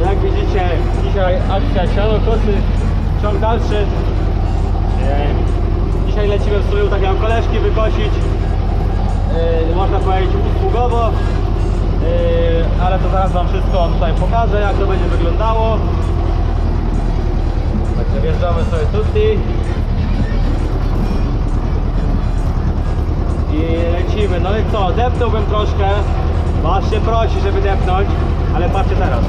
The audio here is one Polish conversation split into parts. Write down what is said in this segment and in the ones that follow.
Jak widzicie, dzisiaj akcja siano kosy, ciąg dalszy. Dzisiaj lecimy w sumie takiego koleżki wykosić. E, Można powiedzieć usługowo. E, Ale to zaraz Wam wszystko tutaj pokażę, jak to będzie wyglądało. Także wjeżdżamy sobie tutaj. I lecimy. No i co, depnąłbym troszkę. Was się prosi, żeby depnąć, ale patrzcie teraz.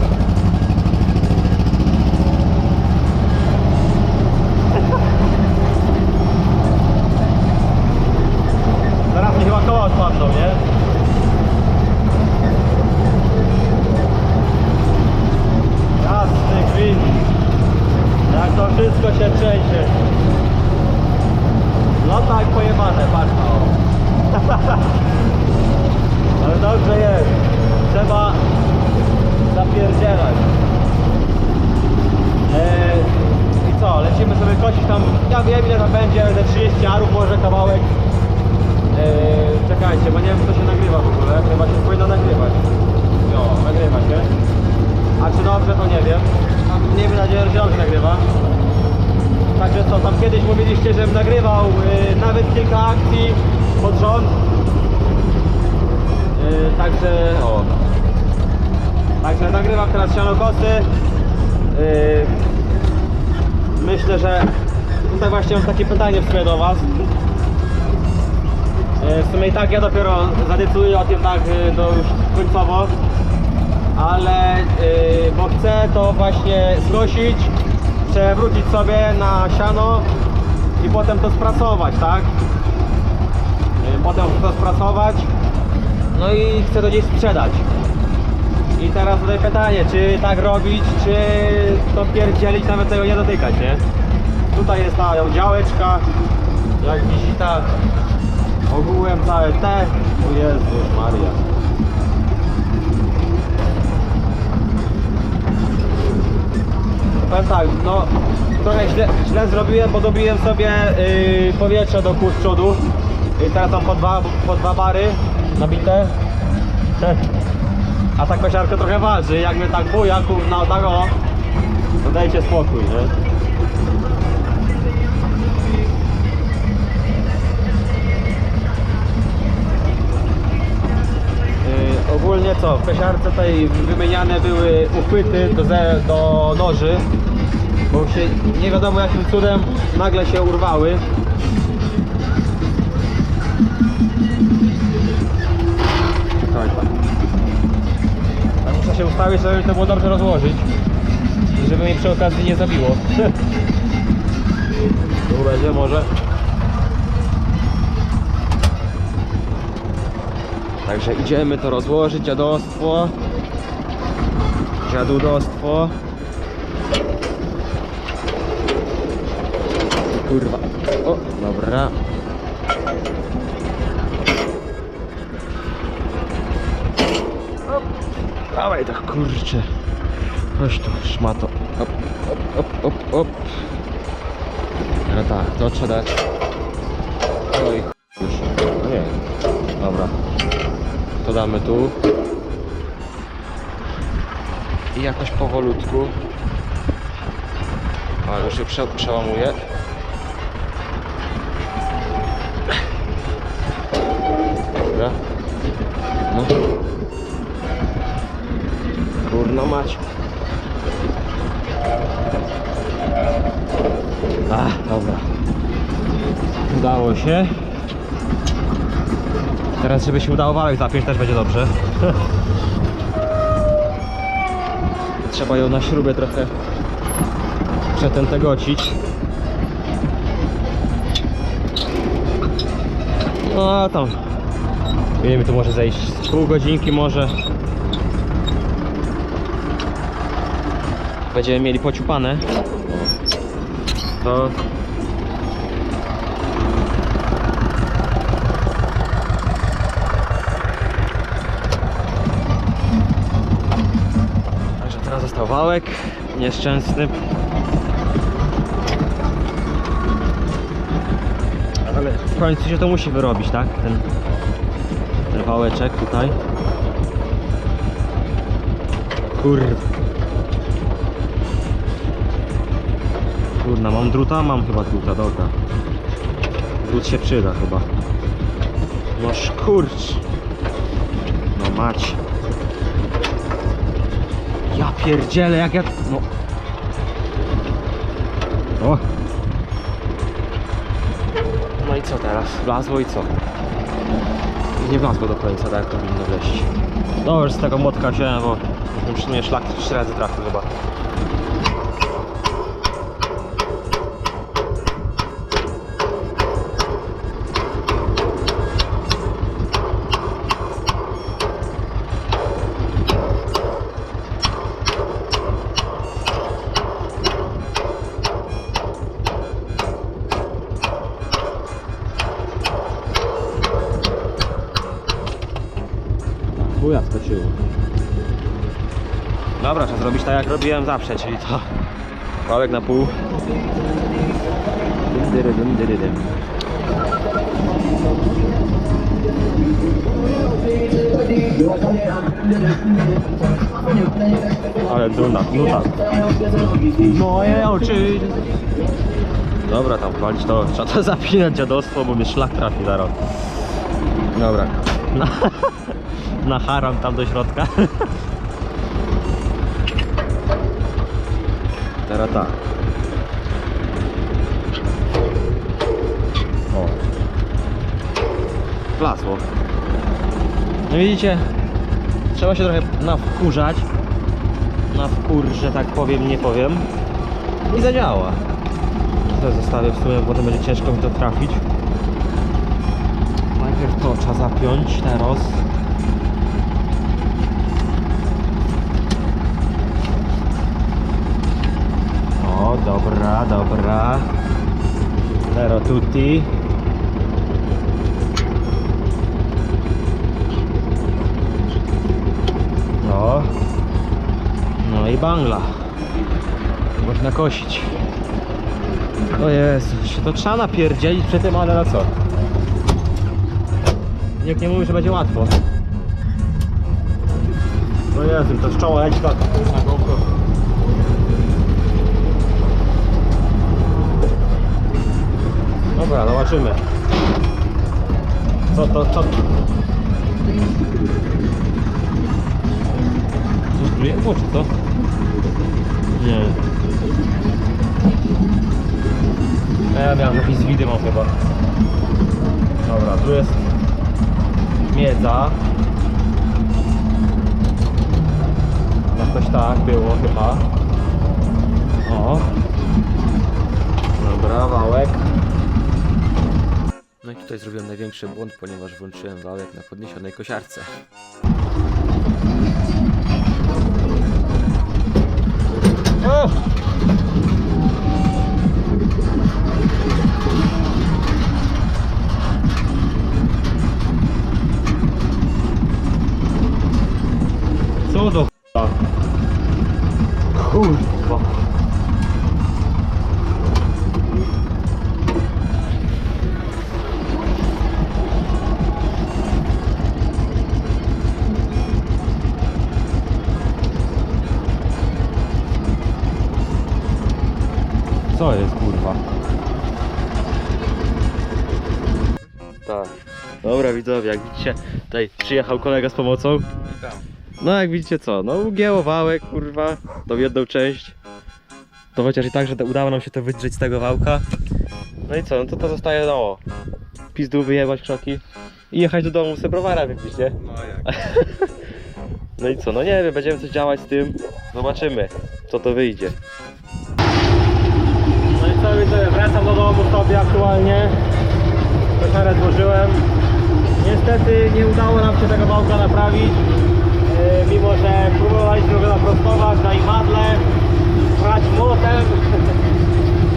Tam, ja wiem ile tam będzie, ze 30 arów może kawałek. Eee, czekajcie, bo nie wiem co się nagrywa w ogóle, chyba się powinno nagrywać. Jo, nagrywa się. A czy dobrze to nie wiem. Mam miejmy nadzieję, że dobrze nagrywa. Także co, tam kiedyś mówiliście, żebym nagrywał y, nawet kilka akcji pod rząd. Y, także o. Także nagrywam teraz sianokosy. Y, myślę, że tutaj właśnie mam takie pytanie w sumie do Was. Y, w sumie i tak ja dopiero zadecyduję o tym tak y, do już końcowo. Ale y, bo chcę to właśnie zgłosić, przewrócić sobie na siano i potem to sprasować, tak? Potem to sprasować, no i chcę to gdzieś sprzedać. I teraz tutaj pytanie, czy tak robić, czy to pierdzielić, nawet tego nie dotykać, nie? Tutaj jest ta działeczka, jak wizyta, ogółem całe te, o Jezus Maria. Powiem tak, no trochę źle, źle zrobiłem, bo dobiłem sobie yy, powietrze do kół z przodu. I teraz mam po dwa, po dwa bary nabite. A ta kosiarka trochę waży, jakby tak buja kurna tak o, to dajcie spokój, nie? Ogólnie co, w kosiarce tutaj wymieniane były uchwyty do, ze, do noży, bo się nie wiadomo jakim cudem nagle się urwały. Tak, muszę się ustawić, żeby to było dobrze rozłożyć, żeby mi przy okazji nie zabiło. Tu będzie może. Także idziemy to rozłożyć, dziadostwo. Dziadudostwo. Kurwa. O, dobra. Dawaj tak kurczę. Chodź tu, szmato. Op, op, op, op, op. No tak, to trzeba dać. Oj, To damy tu. I jakoś powolutku. Ale już się prze, przełamuje. Dobra. No. Kurno mać. A, dobra. Udało się. Teraz żeby się udało wałek zapiąć też będzie dobrze. Trzeba ją na śrubę trochę przetętegocić. No tam. Nie wiem, tu może zejść pół godzinki może. Będziemy mieli pociupane. To został wałek nieszczęsny. Ale w końcu się to musi wyrobić, tak? Ten, ten wałeczek tutaj. Kurwa. Kurna, mam druta? Mam chyba druta, dobra. Drut się przyda chyba. No szkurcz. No mać. Ja pierdzielę, jak ja... No. O. No i co teraz? Wlazło i co? Nie wlazło do końca, tak jak powinno wleźć. No już z tego młotka wziąłem, bo przy mnie szlak trzy razy trafił chyba. Zrobić tak jak robiłem zawsze, czyli to kawałek na pół. Ale duna, nuta. Moje oczy. Dobra, tam walić to, trzeba to zapinać dziadostwo, bo mnie szlak trafi zaraz. Dobra. Na, na haram tam do środka. Teraz tak. O. Wlazło. No widzicie, trzeba się trochę nawkurzać. Na wkur, że tak powiem, nie powiem. I zadziała. To zostawię w sumie, potem będzie ciężko mi to trafić. Najpierw to trzeba zapiąć teraz. Dobra, dobra. Zero tutti. No. No i bangla. Można kosić. O Jezu, to trzeba napierdzielić przy tym, ale na co? Nikt nie mówi, że będzie łatwo. No Jezu, to z czoła leci tak Dobra, zobaczymy. Co to, co to? Co pluje? O, czy to? Nie. Ja miałem jakieś widy mam chyba. Dobra, tu jest miedza. Jakoś tak było chyba. O. Dobra, wałek. I tutaj zrobiłem największy błąd, ponieważ włączyłem wałek na podniesionej kosiarce. O! Co do ch**a? Kurwa. Widzowie, jak widzicie, tutaj przyjechał kolega z pomocą. No jak widzicie co, no ugięło wałek, kurwa, tą jedną część. To chociaż i tak, że udało nam się to wydrzeć z tego wałka. No i co, no to to zostaje no Pizdu wyjebać krzoki i jechać do domu sobie browara wypić, nie? No jak? No i co, no nie wiem, będziemy coś działać z tym. Zobaczymy, co to wyjdzie. No i co widzę, wracam do domu sobie aktualnie. Koszarę złożyłem. Niestety nie udało nam się tego wałka naprawić. Yy, mimo, że próbowaliśmy go naprostować na imadle, brać młotem.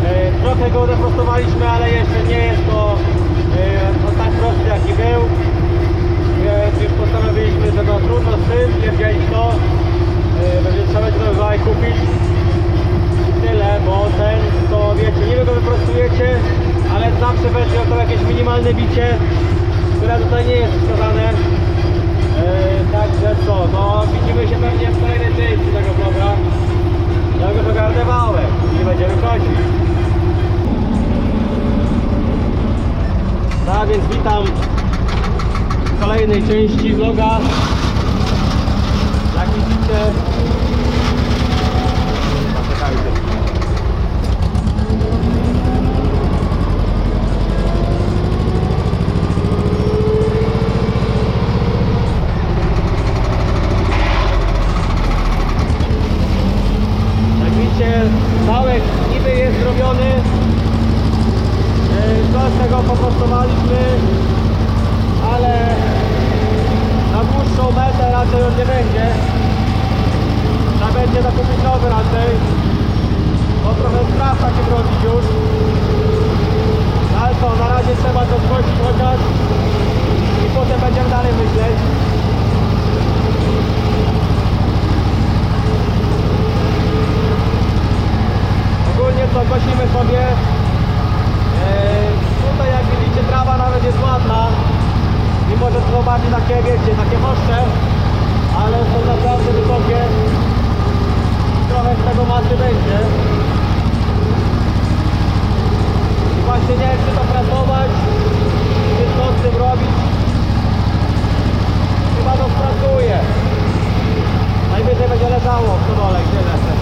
Yy, trochę go naprostowaliśmy, ale jeszcze nie jest to yy, on tak prosty jaki był. Więc postanowiliśmy, że no trudno z tym, nie wzięli to. Będzie trzeba będzie nowy kupić. Tyle, bo ten to wiecie, nie wy go wyprostujecie, ale zawsze będzie to jakieś minimalne bicie, tutaj nie jest wskazane. Także co, no widzimy się pewnie w kolejnej części tego vloga. Ja go ogarnęwałem i będziemy chodzić. No więc witam w kolejnej części vloga. Jak widzicie... Poczekajcie. Jak widzicie, wałek niby jest zrobiony. Yy, Co z tego poprostowaliśmy, ale na dłuższą metę raczej on nie będzie. Trzeba będzie zakupić nowy raczej. Bo trochę spraw takich robić już. Ale co, na razie trzeba to zgłosić chociaż i potem będziemy dalej myśleć. Ogólnie co sobie. Eee, Tutaj jak widzicie trawa nawet jest ładna. Mimo, że to bardziej takie wiecie, takie moszcze Ale są naprawdę wysokie. Trochę z tego masy będzie. I właśnie nie wiem czy to pracować Czy co z tym robić. Chyba to spracuje. Najwyżej będzie leżało w stodole, gdzie lecę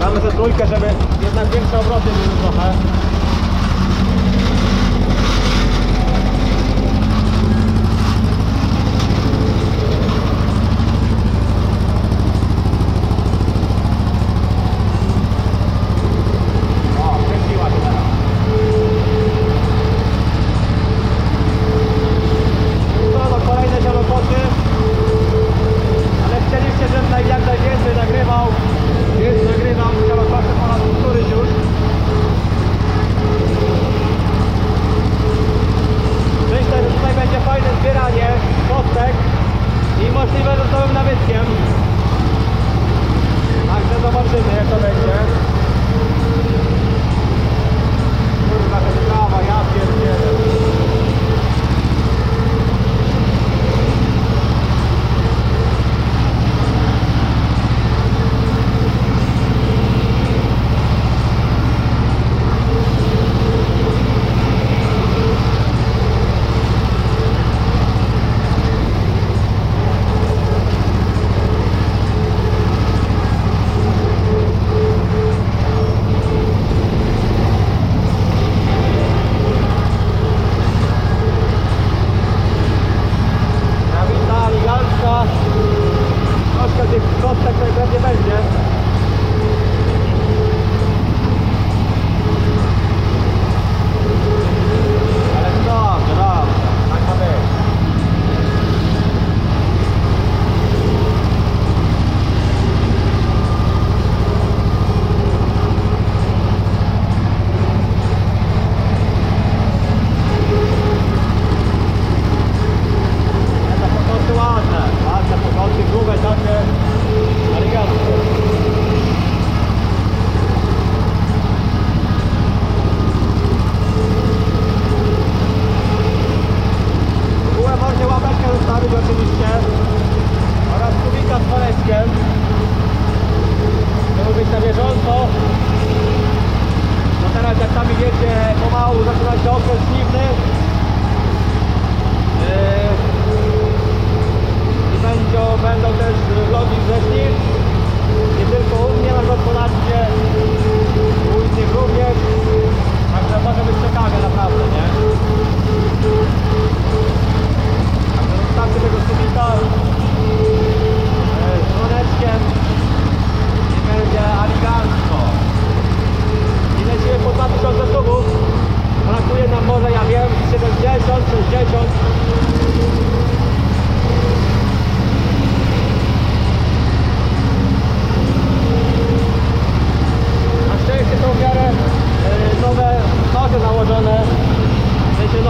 Mamy ze trójkę, żeby jednak większe obroty były trochę. możliwe, że z nowym nabytkiem. Także zobaczymy jak to będzie.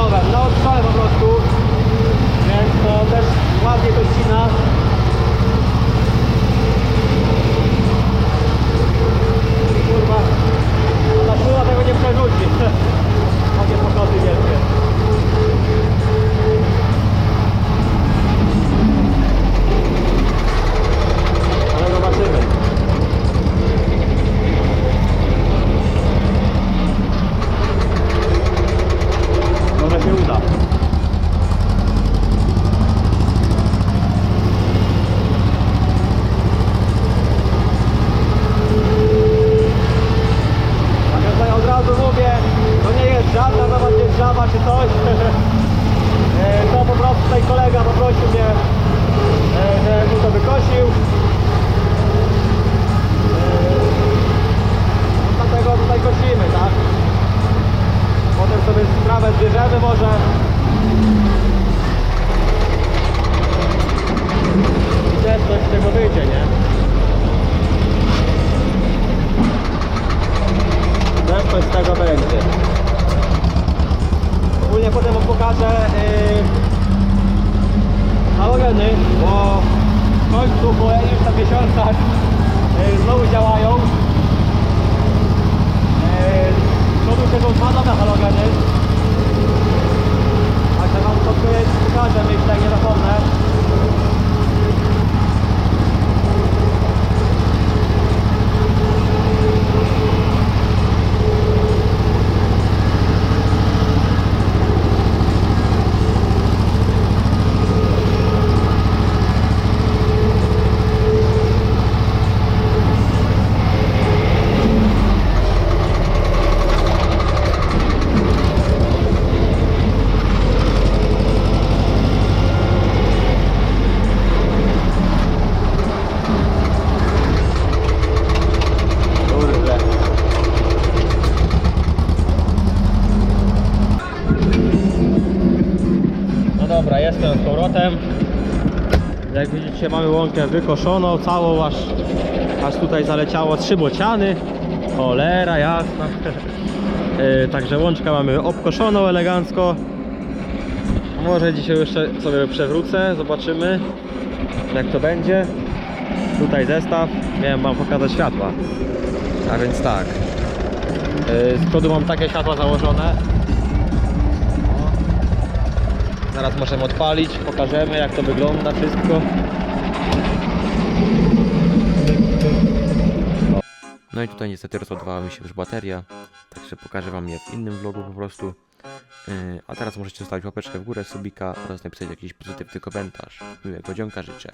Nowe, na odstrzale po prostu, więc to też ładnie to ścina. Kurwa, no ta szula tego nie przerzuci. Takie pokoty wielkie. Ale zobaczymy. Może się uda. A ja tutaj od razu mówię, to nie jest żadna nowa dzierżawa czy coś. E, To po prostu tutaj kolega poprosił mnie, e, że mu to wykosił. E, no Dlatego tutaj kosimy, tak? Potem sobie sprawę zbierzemy może. I też coś z tego wyjdzie, nie? Też coś z tego będzie. Ogólnie potem wam pokażę yy, halogeny, bo w końcu po iluś tam miesiącach yy, znowu działają. Yy, to był tego dwa nowe halogeny. Także wam to pokażę, myślę, nie zapomnę. Kurde. No dobra, jestem z powrotem. Jak widzicie wykoszoną, całą aż, aż tutaj zaleciało trzy bociany. Cholera jasna. Yy, Także łączkę mamy obkoszoną elegancko. Może dzisiaj jeszcze sobie przewrócę, zobaczymy jak to będzie. Tutaj zestaw, miałem wam pokazać światła. A więc tak. Yy, Z przodu mam takie światła założone. Zaraz możemy odpalić, pokażemy jak to wygląda wszystko. No i tutaj niestety rozładowała mi się już bateria, także pokażę wam je w innym vlogu po prostu. Yy, a teraz możecie zostawić łapeczkę w górę, subika oraz napisać jakiś pozytywny komentarz. Miłego dzionka życzę.